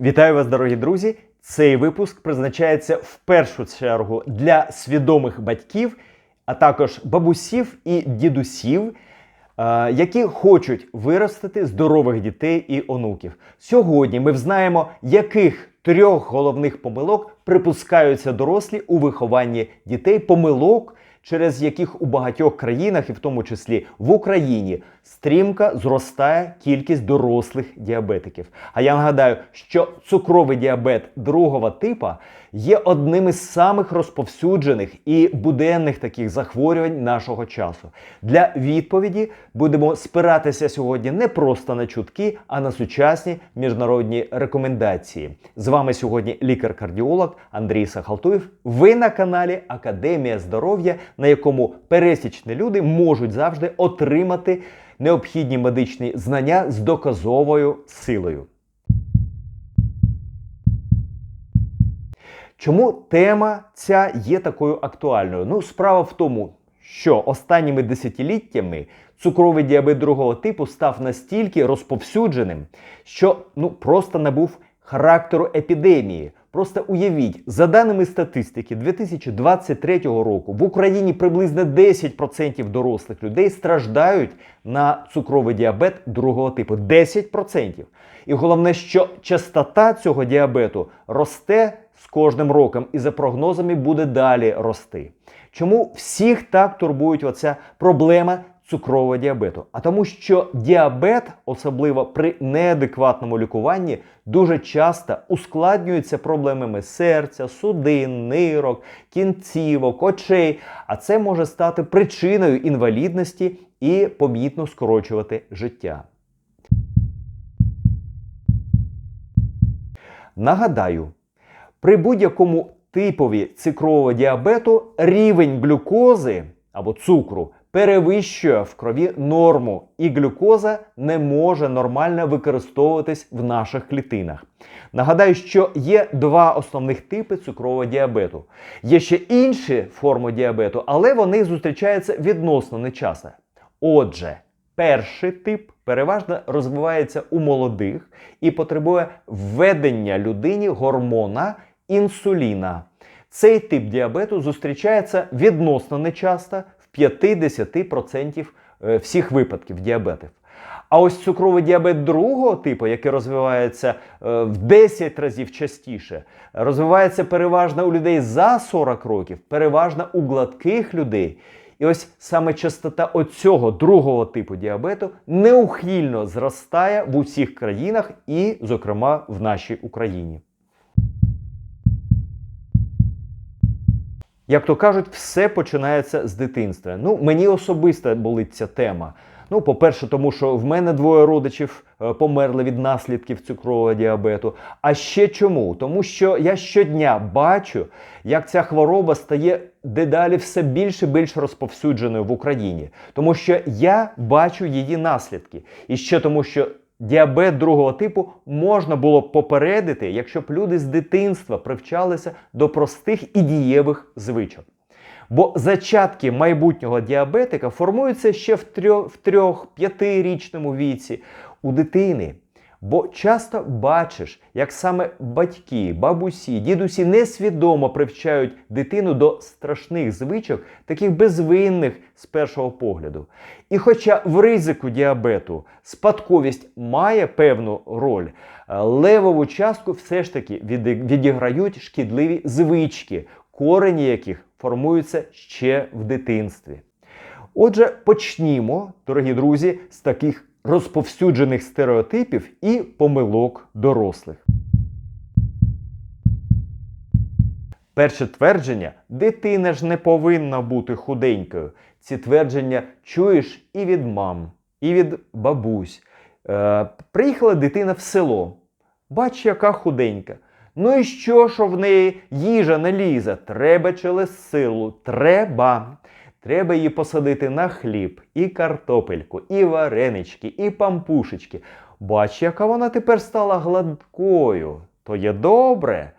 Вітаю вас, дорогі друзі! Цей випуск призначається в першу чергу для свідомих батьків, а також бабусів і дідусів, е, які хочуть виростити здорових дітей і онуків. Сьогодні ми взнаємо, яких трьох головних помилок припускаються дорослі у вихованні дітей, помилок, через яких у багатьох країнах, і в тому числі в Україні, стрімко зростає кількість дорослих діабетиків. А я нагадаю, що цукровий діабет другого типа є одним із самих розповсюджених і буденних таких захворювань нашого часу. Для відповіді будемо спиратися сьогодні не просто на чутки, а на сучасні міжнародні рекомендації. З вами сьогодні лікар-кардіолог Андрій Сахалтуєв. Ви на каналі Академія здоров'я, на якому пересічні люди можуть завжди отримати необхідні медичні знання з доказовою силою. Чому тема ця є такою актуальною? Ну, справа в тому, що останніми десятиліттями цукровий діабет другого типу став настільки розповсюдженим, що ну просто набув характеру епідемії. Просто уявіть, за даними статистики 2023 року в Україні приблизно 10% дорослих людей страждають на цукровий діабет другого типу. 10%. І головне, що частота цього діабету росте з кожним роком і за прогнозами буде далі рости. Чому всіх так турбують оця проблема цукрового діабету? А тому, що діабет, особливо при неадекватному лікуванні, дуже часто ускладнюється проблемами серця, судин, нирок, кінцівок, очей. А це може стати причиною інвалідності і помітно скорочувати життя. Нагадаю, при будь-якому типові цукрового діабету рівень глюкози або цукру перевищує в крові норму, і глюкоза не може нормально використовуватись в наших клітинах. Нагадаю, що є два основних типи цукрового діабету. Є ще інші форми діабету, але вони зустрічаються відносно нечасто. Отже, перший тип переважно розвивається у молодих і потребує введення людині гормона інсуліна. Цей тип діабету зустрічається відносно нечасто 50% е, всіх випадків діабетів. А ось цукровий діабет другого типу, який розвивається е, в 10 разів частіше, розвивається переважно у людей за 40 років, переважно у гладких людей. І ось саме частота оцього другого типу діабету неухильно зростає в усіх країнах і, зокрема, в нашій Україні. Як то кажуть, все починається з дитинства. Ну, мені особисто болить ця тема. Ну, по-перше, тому що в мене двоє родичів е, померли від наслідків цукрового діабету. А ще чому? Тому що я щодня бачу, як ця хвороба стає дедалі все більше і більш розповсюдженою в Україні. Тому що я бачу її наслідки. І ще тому, що Діабет другого типу можна було попередити, якщо б люди з дитинства привчалися до простих і дієвих звичок. Бо зачатки майбутнього діабетика формуються ще в трьох-п'ятирічному віці у дитини. Бо часто бачиш, як саме батьки, бабусі, дідусі несвідомо привчають дитину до страшних звичок, таких безвинних з першого погляду. І хоча в ризику діабету спадковість має певну роль, левову частку все ж таки відіграють шкідливі звички, корені яких формуються ще в дитинстві. Отже, почнімо, дорогі друзі, з таких розповсюджених стереотипів і помилок дорослих. Перше твердження дитина ж не повинна бути худенькою. Ці твердження чуєш і від мам, і від бабусь. Е, Приїхала дитина в село. Бач, яка худенька. Ну і що, що в неї їжа не лізе? Треба через силу. Треба. Треба її посадити на хліб, і картопельку, і варенички, і пампушечки. Бач, яка вона тепер стала гладкою. То є добре.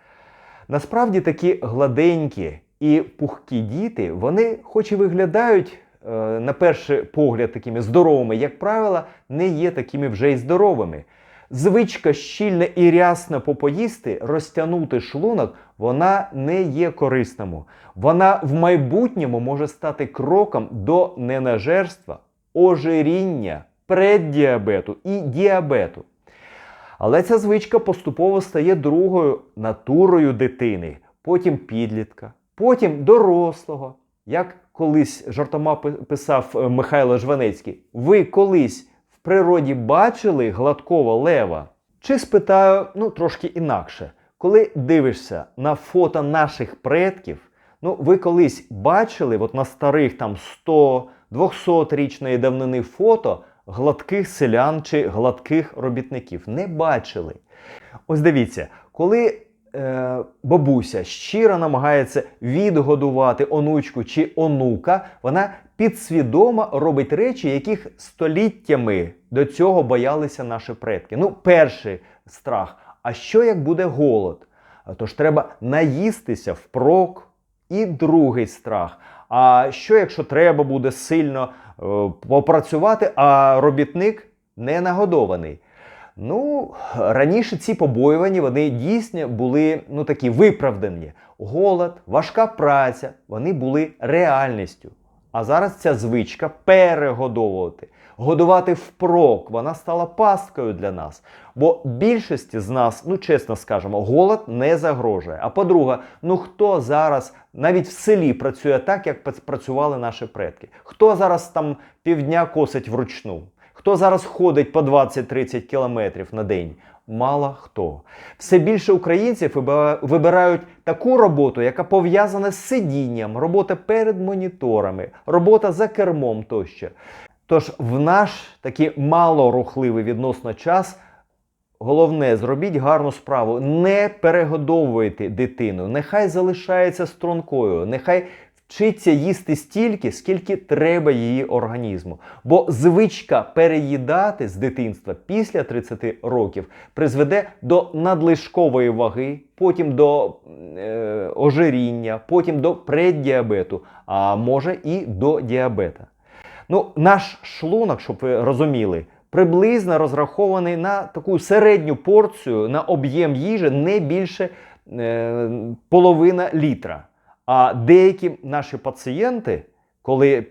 Насправді такі гладенькі і пухкі діти, вони, хоч і виглядають, е, на перший погляд, такими здоровими, як правило, не є такими вже й здоровими. Звичка щільно і рясно попоїсти, розтягнути шлунок, вона не є корисному. Вона в майбутньому може стати кроком до ненажерства, ожиріння, преддіабету і діабету. Але ця звичка поступово стає другою натурою дитини, потім підлітка, потім дорослого. Як колись жартома писав е, Михайло Жванецький, ви колись природі бачили гладкого лева? Чи спитаю, ну трошки інакше, коли дивишся на фото наших предків, ну ви колись бачили от на старих там 100 200-річної давнини фото гладких селян чи гладких робітників? Не бачили. Ось дивіться, коли е, бабуся щиро намагається відгодувати онучку чи онука, вона підсвідомо робить речі, яких століттями до цього боялися наші предки. Ну, перший страх. А що як буде голод? Тож треба наїстися впрок. І другий страх. А що якщо треба буде сильно е, попрацювати, а робітник не нагодований? Ну, раніше ці побоювання вони дійсно були ну, такі виправдані. Голод, важка праця, вони були реальністю. А зараз ця звичка перегодовувати, годувати впрок, вона стала пасткою для нас. Бо більшості з нас, ну чесно скажемо, голод не загрожує. А по-друге, ну хто зараз навіть в селі працює так, як працювали наші предки? Хто зараз там півдня косить вручну? Хто зараз ходить по 20-30 кілометрів на день? Мало хто. Все більше українців вибирають таку роботу, яка пов'язана з сидінням, робота перед моніторами, робота за кермом тощо. Тож в наш такий малорухливий відносно час Головне, зробіть гарну справу. Не перегодовуйте дитину. Нехай залишається стрункою, нехай вчиться їсти стільки, скільки треба її організму. Бо звичка переїдати з дитинства після 30 років призведе до надлишкової ваги, потім до е, ожиріння, потім до преддіабету, а може і до діабета. Ну, наш шлунок, щоб ви розуміли, приблизно розрахований на таку середню порцію на об'єм їжі не більше е, половина літра. А деякі наші пацієнти, коли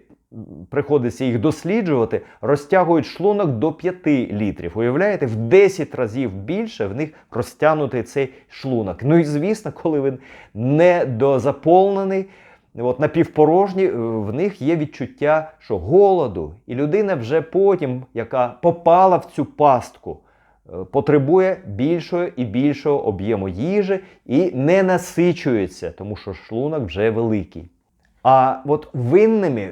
приходиться їх досліджувати, розтягують шлунок до 5 літрів. Уявляєте, в 10 разів більше в них розтягнутий цей шлунок. Ну і звісно, коли він недозаповнений, От напівпорожні, е, в них є відчуття, що голоду, і людина вже потім, яка попала в цю пастку, потребує більшого і більшого об'єму їжі і не насичується, тому що шлунок вже великий. А от винними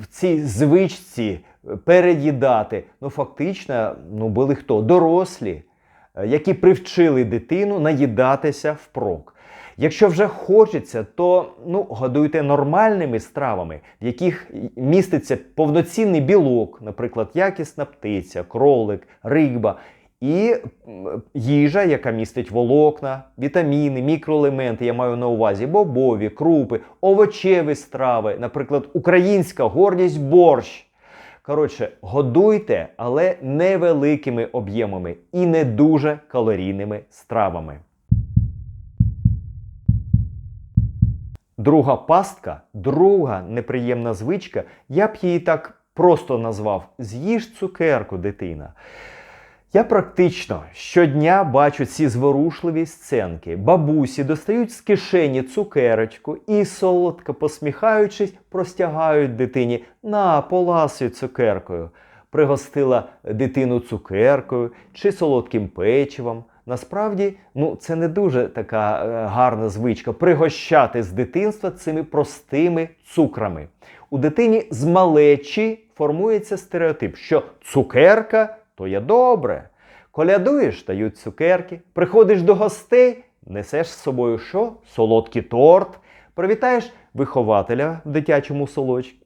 в цій звичці переїдати, ну фактично, ну були хто? Дорослі, е, які привчили дитину наїдатися впрок. Якщо вже хочеться, то ну, годуйте нормальними стравами, в яких міститься повноцінний білок, наприклад, якісна птиця, кролик, риба. І їжа, яка містить волокна, вітаміни, мікроелементи, я маю на увазі бобові, крупи, овочеві страви, наприклад, українська гордість борщ. Коротше, годуйте, але невеликими об'ємами і не дуже калорійними стравами. Друга пастка, друга неприємна звичка, я б її так просто назвав: з'їж цукерку, дитина. Я практично щодня бачу ці зворушливі сценки. Бабусі достають з кишені цукерочку і, солодко посміхаючись, простягають дитині на поласуй цукеркою. Пригостила дитину цукеркою чи солодким печивом. Насправді, ну це не дуже така е, гарна звичка пригощати з дитинства цими простими цукрами. У дитині з малечі формується стереотип, що цукерка то є добре. Колядуєш, дають цукерки, приходиш до гостей, несеш з собою що? Солодкий торт, привітаєш вихователя в дитячому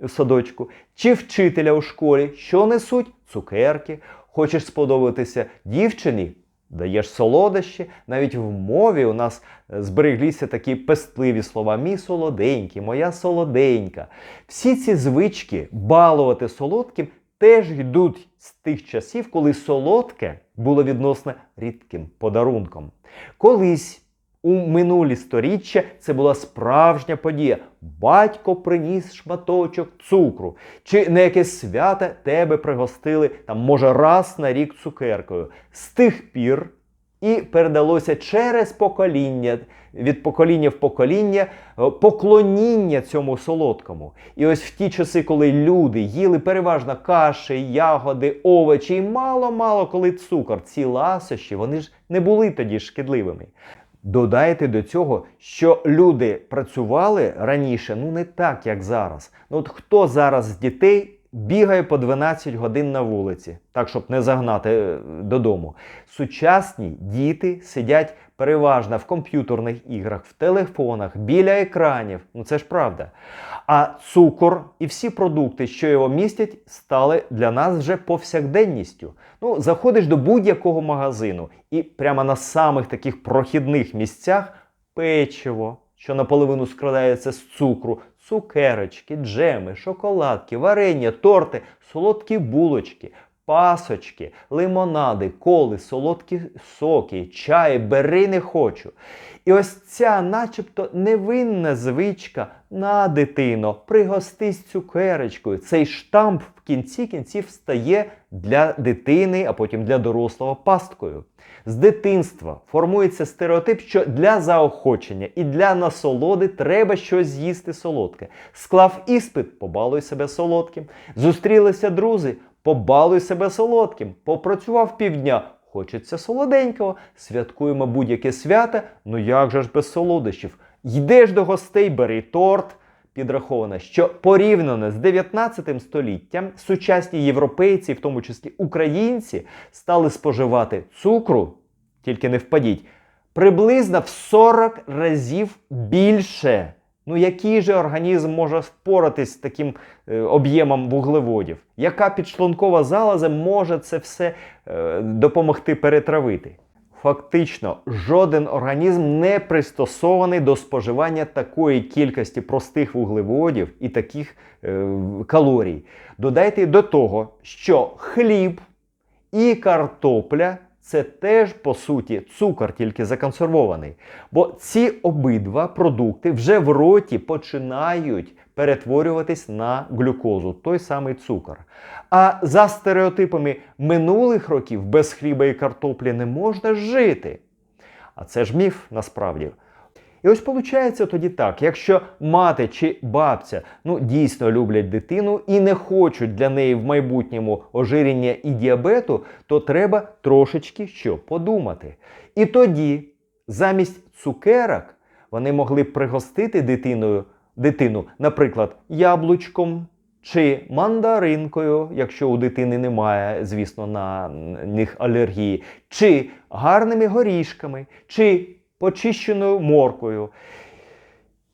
садочку чи вчителя у школі, що несуть цукерки. Хочеш сподобатися дівчині, даєш солодощі. Навіть в мові у нас е, збереглися такі пестливі слова: мій солоденький, моя солоденька. Всі ці звички балувати солодким теж йдуть з тих часів, коли солодке було відносно рідким подарунком. Колись у минулі сторіччя це була справжня подія. Батько приніс шматочок цукру, чи на якесь свято тебе пригостили там, може, раз на рік цукеркою. З тих пір і передалося через покоління, від покоління в покоління, е, поклоніння цьому солодкому. І ось в ті часи, коли люди їли переважно каші, ягоди, овочі, і мало-мало коли цукор, ці ласощі, вони ж не були тоді шкідливими. Додайте до цього, що люди працювали раніше, ну не так, як зараз. Ну от хто зараз з дітей бігає по 12 годин на вулиці, так щоб не загнати е, додому. Сучасні діти сидять переважно в комп'ютерних іграх, в телефонах, біля екранів. Ну це ж правда. А цукор і всі продукти, що його містять, стали для нас вже повсякденністю. Ну, заходиш до будь-якого магазину, і прямо на самих таких прохідних місцях печиво, що наполовину складається з цукру, цукерочки, джеми, шоколадки, варення, торти, солодкі булочки, пасочки, лимонади, коли, солодкі соки, чай, бери не хочу. І ось ця, начебто, невинна звичка на дитино, пригостись цукерочкою. Цей штамп в кінці кінців стає для дитини, а потім для дорослого пасткою. З дитинства формується стереотип, що для заохочення і для насолоди треба щось з'їсти солодке. Склав іспит, побалуй себе солодким. Зустрілися друзі, побалуй себе солодким. Попрацював півдня, хочеться солоденького. Святкуємо будь-яке свято, ну як же ж без солодощів? Йдеш до гостей, бери торт. Підраховано, що порівняно з 19 століттям сучасні європейці, в тому числі українці, стали споживати цукру, тільки не впадіть, приблизно в 40 разів більше. Ну, який же організм може впоратись з таким е, об'ємом вуглеводів? Яка підшлункова залоза може це все е, допомогти перетравити? Фактично, жоден організм не пристосований до споживання такої кількості простих вуглеводів і таких е, калорій. Додайте до того, що хліб і картопля це теж по суті цукор, тільки законсервований. Бо ці обидва продукти вже в роті починають перетворюватись на глюкозу, той самий цукор. А за стереотипами минулих років без хліба і картоплі не можна жити. А це ж міф насправді. І ось виходить тоді так: якщо мати чи бабця ну, дійсно люблять дитину і не хочуть для неї в майбутньому ожиріння і діабету, то треба трошечки що подумати. І тоді, замість цукерок, вони могли б пригостити дитиною, дитину, наприклад, яблучком. Чи мандаринкою, якщо у дитини немає, звісно, на них алергії, чи гарними горішками, чи почищеною моркою.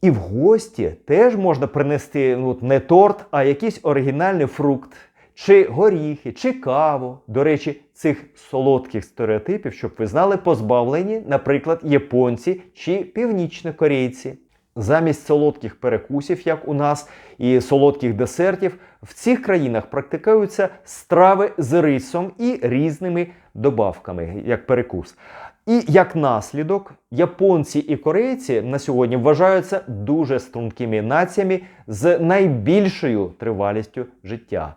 І в гості теж можна принести ну, не торт, а якийсь оригінальний фрукт, чи горіхи, чи каву. До речі, цих солодких стереотипів, щоб ви знали, позбавлені, наприклад, японці чи північнокорейці. Замість солодких перекусів, як у нас, і солодких десертів, в цих країнах практикуються страви з рисом і різними добавками, як перекус. І як наслідок, японці і корейці на сьогодні вважаються дуже стрункими націями з найбільшою тривалістю життя.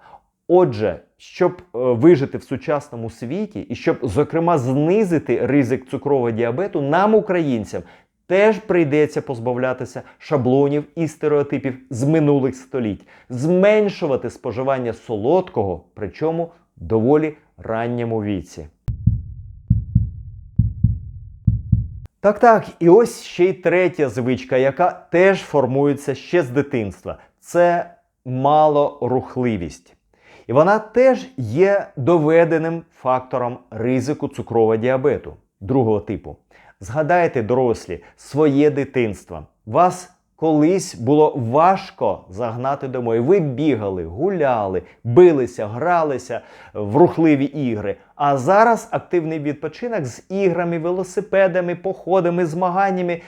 Отже, щоб е, вижити в сучасному світі і щоб, зокрема, знизити ризик цукрового діабету, нам, українцям, теж прийдеться позбавлятися шаблонів і стереотипів з минулих століть, зменшувати споживання солодкого, причому доволі ранньому віці. Так, так, і ось ще й третя звичка, яка теж формується ще з дитинства. Це малорухливість. І вона теж є доведеним фактором ризику цукрового діабету другого типу. Згадайте, дорослі, своє дитинство. Вас колись було важко загнати домой. Ви бігали, гуляли, билися, гралися в рухливі ігри. А зараз активний відпочинок з іграми, велосипедами, походами, змаганнями.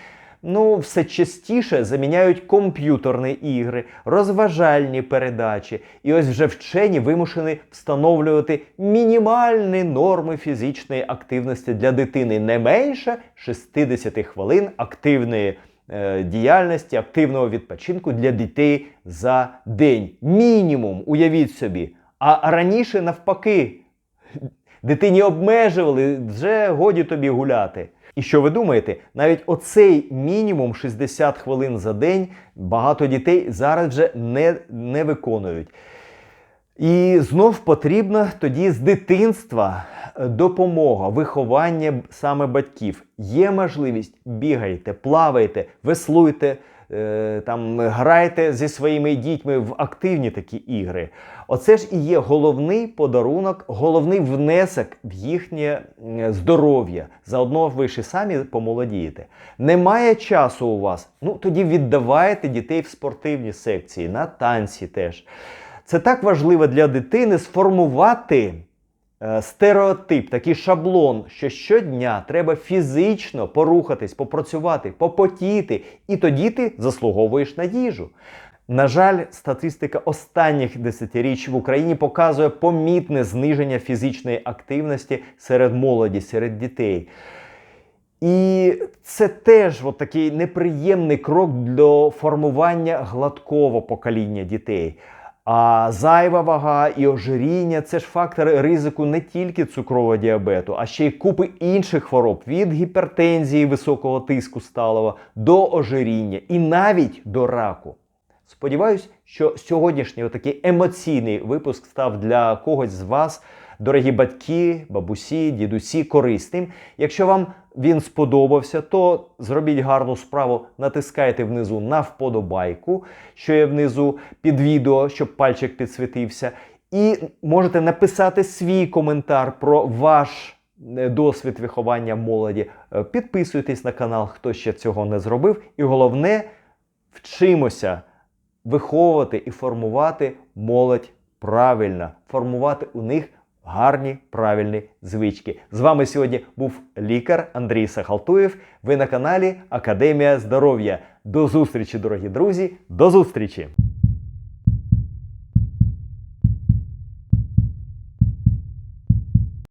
ну, все частіше заміняють комп'ютерні ігри, розважальні передачі. І ось вже вчені вимушені встановлювати мінімальні норми фізичної активності для дитини не менше 60 хвилин активної діяльності, активного відпочинку для дітей за день. Мінімум, уявіть собі. А раніше навпаки, дитині обмежували, вже годі тобі гуляти. І що ви думаєте, навіть оцей мінімум 60 хвилин за день багато дітей зараз вже не, не виконують. І знов потрібна тоді з дитинства е, допомога, виховання саме батьків. Є можливість, бігайте, плавайте, веслуйте, е, там, грайте зі своїми дітьми в активні такі ігри. Оце ж і є головний подарунок, головний внесок в їхнє здоров'я. Заодно ви ж і самі помолодієте. Немає часу у вас. Ну тоді віддавайте дітей в спортивні секції, на танці теж. Це так важливо для дитини сформувати е, стереотип, такий шаблон, що щодня треба фізично порухатись, попрацювати, попотіти, і тоді ти заслуговуєш на їжу. На жаль, статистика останніх десятиріч в Україні показує помітне зниження фізичної активності серед молоді, серед дітей. І це теж от такий неприємний крок для формування гладкого покоління дітей. А зайва вага і ожиріння це ж фактори ризику не тільки цукрового діабету, а ще й купи інших хвороб від гіпертензії, високого тиску сталого до ожиріння і навіть до раку. Сподіваюсь, що сьогоднішній отакий емоційний випуск став для когось з вас, дорогі батьки, бабусі, дідусі, корисним. Якщо вам він сподобався, то зробіть гарну справу, натискайте внизу на вподобайку, що є внизу під відео, щоб пальчик підсвітився. І можете написати свій коментар про ваш е, досвід виховання молоді. Е, Підписуйтесь на канал, хто ще цього не зробив. І головне, вчимося виховувати і формувати молодь правильно, формувати у них гарні правильні звички. З вами сьогодні був лікар Андрій Сахалтуєв. Ви на каналі Академія Здоров'я. До зустрічі, дорогі друзі! До зустрічі!